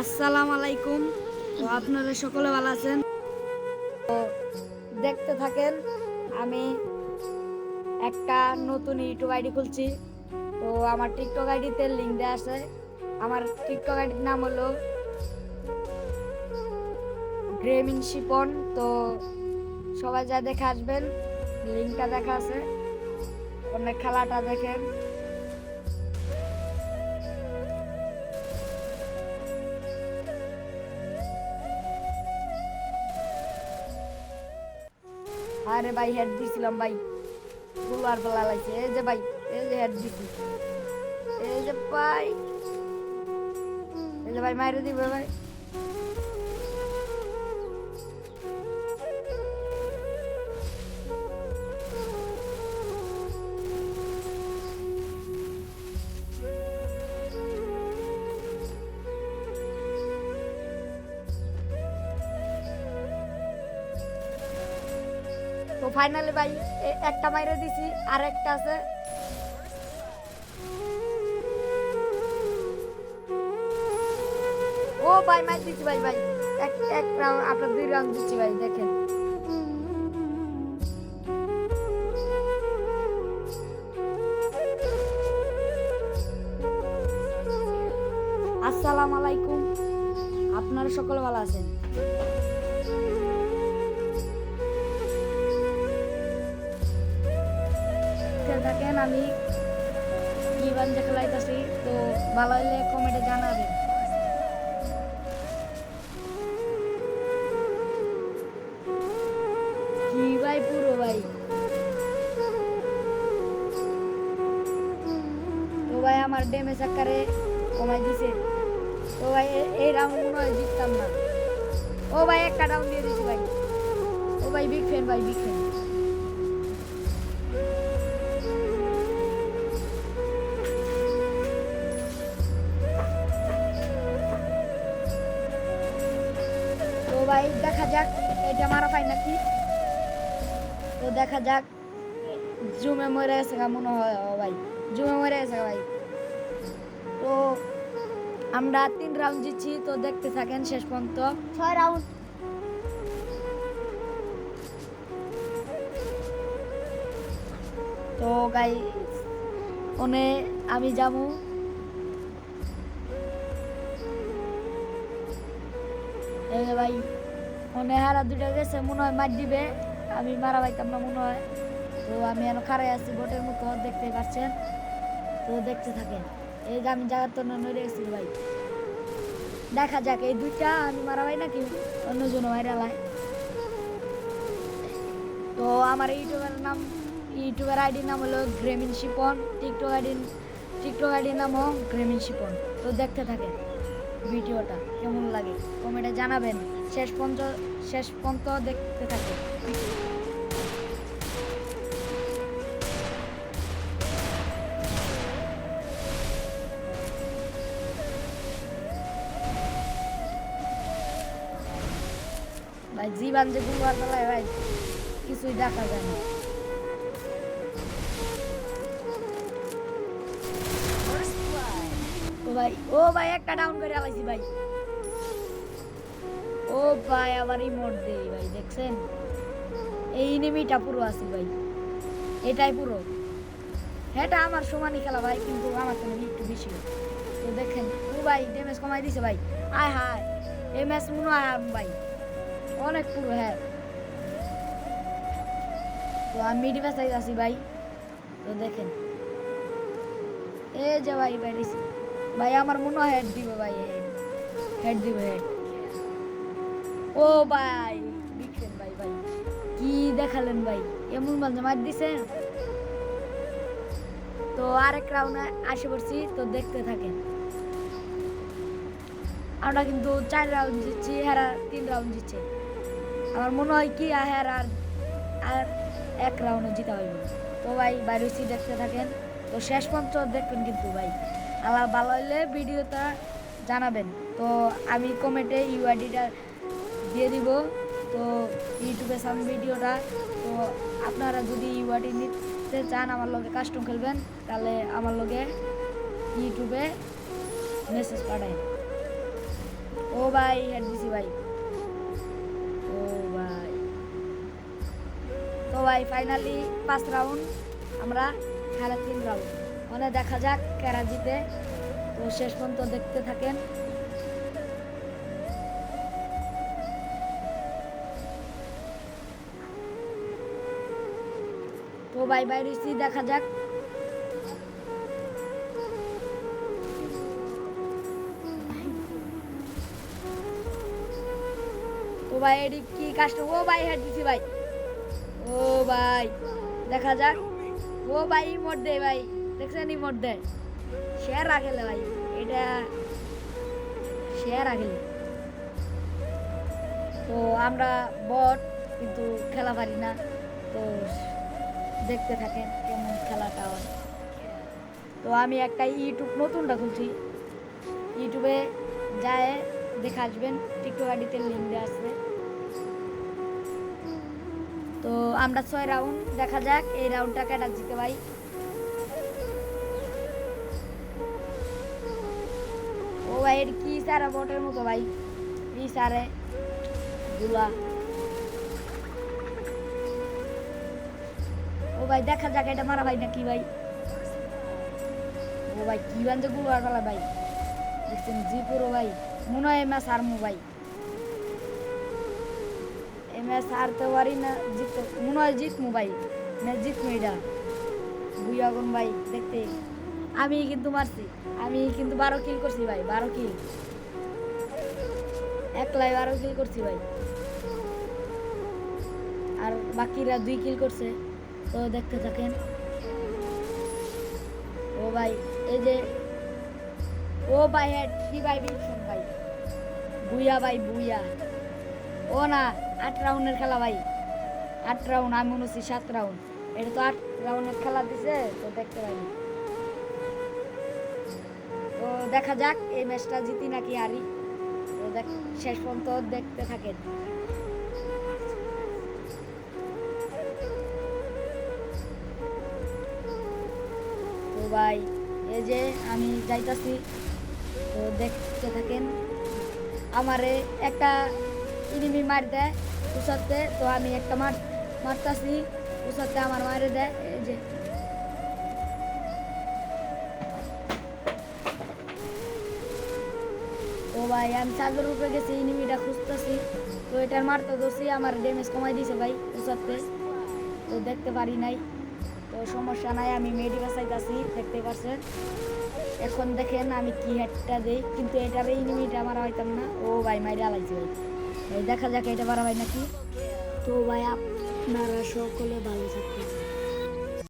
আসসালামু আলাইকুম। তো আপনারা সকলে ভালো আছেন? তো দেখতে থাকেন, আমি একটা নতুন ইউটিউব আইডি খুলছি। তো আমার টিকটক আইডিতে লিঙ্ক দেওয়া আছে। আমার টিকটক আইডির নাম হলো গ্রেমিং শিপন। তো সবাই যা দেখে আসবেন লিঙ্কটা দেখা আছে। অনেক খেলাটা দেখেন। আরে ভাই হেড দিছিলাম ভাই। ফুলার পালা লাগছে। এই যে ভাই, এই যে হেড দিছি। এই যে ভাই। এই যে ভাই, মাইরে দিবে ভাই। ফাইনালি ভাই একটা মাইরে দিছি, আর একটা আছে। ও ভাই মাইর দিচ্ছি ভাই ভাই। এক এক রাউন্ড আপনার দুই রাউন্ড দিচ্ছি ভাই, দেখেন। আসসালামু আলাইকুম। আপনারা সকলে ভালো আছেন? খেলে থাকেন, আমি কি বাঞ্জে খেলাইতেছি তো ভালো হলে কমেন্টে জানাবেন। কি ভাই পুরো ভাই? তো আমার ডেমে চাক্কারে কমাই দিছে। তো ভাই এই রাউন্ড হয় জিততাম না। ও ভাই, একটা রাউন্ড দিয়ে দিছি ভাই। ও ভাই বিগ ফ্যান ভাই বিগ ফ্যান ভাই দেখা যাক এটা মারা পাই নাকি। তো দেখা যাক জুমে মরে গেছে মনে হয় ভাই। জুমে মরে গেছে ভাই। তো আমরা তিন রাউন্ড জিতছি তো দেখতে থাকেন শেষ পর্যন্ত। ছয় রাউন্ড তো গাই ওনে আমি যাব। এই ভাই ওনে হারা দুটা গেছে, মনে হয় মার দিবে। আমি মারা পাইতাম না, মনে হয়। তো আমি এখন খারাই আছি, বোটের মতো দেখতে পাচ্ছেন। তো দেখতে থাকেন। এই আমি জায়গার তো নড়ে গেছি ভাই। দেখা যাক, এই দুইটা আমি মারা পাই নাকি অন্যজন মাইরা লাই তো আমার ইউটিউবের নাম, ইউটিউবের আইডির নাম হলো গ্রেমিন শিপন, টিকটক আইডি টিকটক আইডির নাম নামও গ্রেমিন শিপন। তো দেখতে থাকেন ভিডিওটা, কেমন লাগে? কমেন্টে জানাবেন। শেষ পর্যন্ত শেষ পর্যন্ত দেখতে থাকে। ভাই, জীবন যে গুলবার বেলায় ভাই, কিছুই দেখা যায় না। ভাই, ও ভাই, একটা ডাউন করে আলাইছি ভাই। ও ভাই আবার ইমোট দেই ভাই, দেখছেন? এই এনিমিটা পুরো আছে ভাই। এটাই পুরো। এটা আমার সমানই খেলা ভাই, কিন্তু আমার তো একটু বেশি। তো দেখেন, ও ভাই ড্যামেজ কমাই দিছে ভাই। আয় হায়, এই ম্যাচ মনে হয় ভাই, অনেক পুরো হ্যাঁ। তো আমি মিডি পাশাই আছি ভাই। তো দেখেন। এই যে ভাই, বেরিয়েছি। ভাই, আমার মনে হয় হেড দিবে ভাই হেড দিবে হেড ও ভাই। দেখছেন ভাই ভাই। কি দেখালেন ভাই? এমন মাঝে মার দিছেন তো আরেক রাউন্ডে আসে পড়ছি, তো দেখতে থাকেন। আমরা কিন্তু চার রাউন্ড জিতছি, হেরা তিন রাউন্ড জিতছে। আমার মনে হয় কি হের আর আর এক রাউন্ডে জিতা হইব। তো ভাই বাইরেছি দেখতে থাকেন। তো শেষ পর্যন্ত দেখবেন কিন্তু ভাই। আল্লাহ ভালো হইলে ভিডিওটা জানাবেন। তো আমি কমেন্টে ইউআইডিটা দিয়ে দিব। তো ইউটিউবে সাম ভিডিওটা। তো আপনারা যদি ইউআইডি নিতে চান আমার লগে কাস্টম খেলবেন, তাহলে আমার লগে ইউটিউবে মেসেজ পাঠায় ভাই, হেড দিছি ভাই। ও ভাই। তো ভাই ফাইনালি পাঁচ রাউন্ড আমরা খেলা তিন রাউন্ড মানে দেখা যাক কারা জিতে। তো শেষ পর্যন্ত দেখতে থাকেন। তো ভাই বাইরে দেখা যাক। তো ভাই এটি কি কাজটা? ও ভাই হেড দিছি ভাই ও ভাই দেখা যাক। ও ভাই ইমোট দেয় ভাই দেখছেন ইমোট দেয় শেয়ার রাখেলে ভাই, এটা শেয়ার রাখেলে তো আমরা বট, কিন্তু খেলা পারি না। তো দেখতে থাকেন কেমন খেলাটা হয়। তো আমি একটা ইউটিউব নতুনটা খুলছি। ইউটিউবে যায়, দেখে আসবেন। টিকটক আইডিতে লিঙ্ক আসবে তো আমরা ছয় রাউন্ড দেখা যাক এই রাউন্ডটা কেটা জিতে ভাই ও ভাই কি সারা বটের মতো ভাই? কি সারে? গুলা ও ভাই, দেখা যাক এটা মারা ভাই না কি ভাই। ও ভাই, কি বান্ধে গুলো আর ফেলা ভাই। দেখছেন, জি পুরো ভাই। মনে হয় ম্যাচ হারমু ভাই। এই ম্যাচ হারতে পারি না জিততে মনে হয় জিতমু ভাই। ম্যাচ জিতমু এটা। বুই আগুন ভাই, দেখতে। আমি কিন্তু মারছি। আমি কিন্তু বারো কিল করছি ভাই, বারো কিল একলাই বারো কিল করছি ভাই। আর বাকিরা দুই কিল করছে। তো দেখতে থাকেন। ও ভাই, এই যে, ও ভাই কি ভাই বিলছেন ভাই। বুইয়া ভাই, বুইয়া। ও না, আট রাউন্ডের খেলা ভাই। আট রাউন্ড, আমি মনে হচ্ছি সাত রাউন্ড। এটা তো আট রাউন্ডের খেলা দিছে, তো দেখতে পাইনি তো দেখা যাক, এই ম্যাচটা জিতি নাকি হারি। শেষ পর্যন্ত দেখতে থাকেন। ভাই, এই যে আমি যাইতাছি, তো দেখতে থাকেন। আমারে একটা ইনিমি মার দেয় উসাতে, তো আমি একটা মার, মারতাছি, উসাতে আমার মারে দেয়, এই যে। তো ভাই, আমি চাঁদের উপরে গেছি ইনিমিটা খুঁজতেছি, তো এটার মারতে ধরছি, আমার ড্যামেজ কমাই দিছে ভাই উসাতে। তো দেখতে পারি নাই। তো সমস্যা নাই, আমি মেডি বাসাইতাছি দেখতে পাচ্ছেন। এখন দেখেন আমি কি হেডটা দিই, কিন্তু এটার ইনিমিটা মারা হইতাম না। ও ভাই, মাইরে আলাইছে ভাই দেখা যাক, এটা মারা হয় নাকি? তো ভাই, আপনারা সকলে ভালো থাকবেন।